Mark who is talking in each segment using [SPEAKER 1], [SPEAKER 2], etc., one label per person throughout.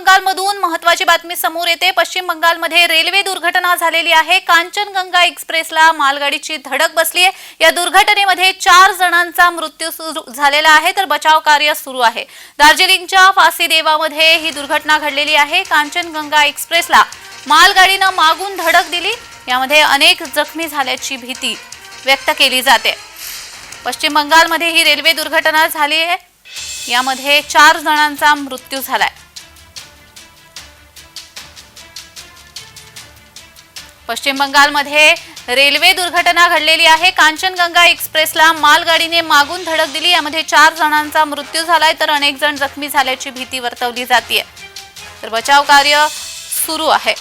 [SPEAKER 1] बंगालमधून महत्वाची बातमी समोर येते. पश्चिम बंगालमध्ये रेल्वे दुर्घटना झालेली आहे. कांचनगंगा एक्सप्रेसला मालगाडीची धडक बसली आहे या दुर्घटनेमध्ये चार जणांचा मृत्यू सुरू झालेला आहे तर बचाव कार्य सुरू आहे. दार्जिलिंगच्या फासीदेवामध्ये ही दुर्घटना घडलेली आहे. कांचनगंगा एक्सप्रेसला मालगाडीनं मागून धडक दिली. यामध्ये अनेक जखमी झाल्याची भीती व्यक्त केली जाते. पश्चिम बंगालमध्ये ही रेल्वे दुर्घटना झाली आहे. यामध्ये चार जणांचा मृत्यू झालाय. पश्चिम बंगालमध्ये रेल्वे दुर्घटना घडलेली आहे. कांचनगंगा एक्सप्रेसला मालगाडीने मागून धडक दिली. यामध्ये चार जणांचा मृत्यू झालाय तर अनेक जण जखमी झाल्याची भीती वर्तवली जाते तर बचाव कार्य सुरू आहे.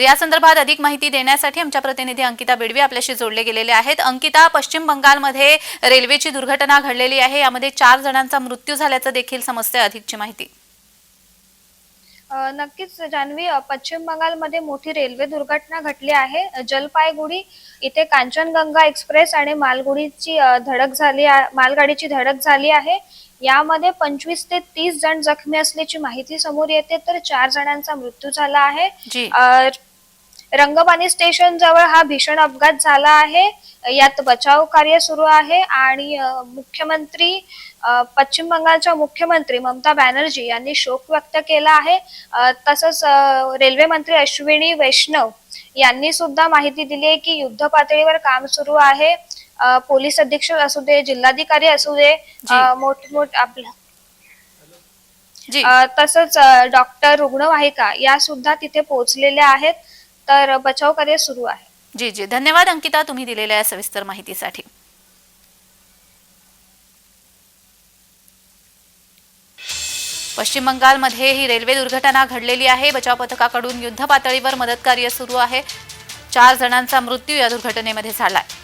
[SPEAKER 1] तर या संदर्भात अधिक माहिती देण्यासाठी आमच्या प्रतिनिधी अंकिता बेडवी आपल्याशी जोडले गेलेले आहेत. अंकिता पश्चिम बंगालमध्ये रेल्वेची दुर्घटना घडलेली आहे. यामध्ये चार जणांचा मृत्यू झाल्याचं देखील समजते अधिकची माहिती.
[SPEAKER 2] नक्कीच जान्हवी पश्चिम बंगालमध्ये मोठी रेल्वे दुर्घटना घडली आहे. जलपायगुडी इथे कांचनगंगा एक्सप्रेस आणि मालगुडीची धडक झाली मालगाडीची धडक झाली आहे. यामध्ये पंचवीस ते तीस जण जखमी असल्याची माहिती समोर येते. तर चार जणांचा मृत्यू झाला आहे. रंगपाणी स्टेशन जवळ हा भीषण अपघात झाला आहे. यात बचाव कार्य सुरू आहे आणि मुख्यमंत्री पश्चिम बंगालच्या मुख्यमंत्री ममता बॅनर्जी यांनी शोक व्यक्त केला आहे. तसंच रेल्वे मंत्री अश्विनी वैष्णव यांनी सुद्धा माहिती दिली आहे की युद्ध पातळीवर काम सुरू आहे. पोलीस अधीक्षक असू दे जिल्हाधिकारी असू दे मोठमोठ अ, तसंच डॉक्टर रुग्णवाहिका या सुद्धा तिथे पोहोचलेल्या आहेत. तर बचाव कार्य सुरू आहे.
[SPEAKER 1] जी जी. धन्यवाद अंकिता तुम्ही दिलेल्या या सविस्तर माहितीसाठी. पश्चिम बंगालमध्ये ही रेल्वे दुर्घटना घडलेली आहे. बचाव पथकाकडून युद्ध पातळीवर मदत कार्य सुरू आहे. चार जणांचा मृत्यू या दुर्घटनेमध्ये झालाय.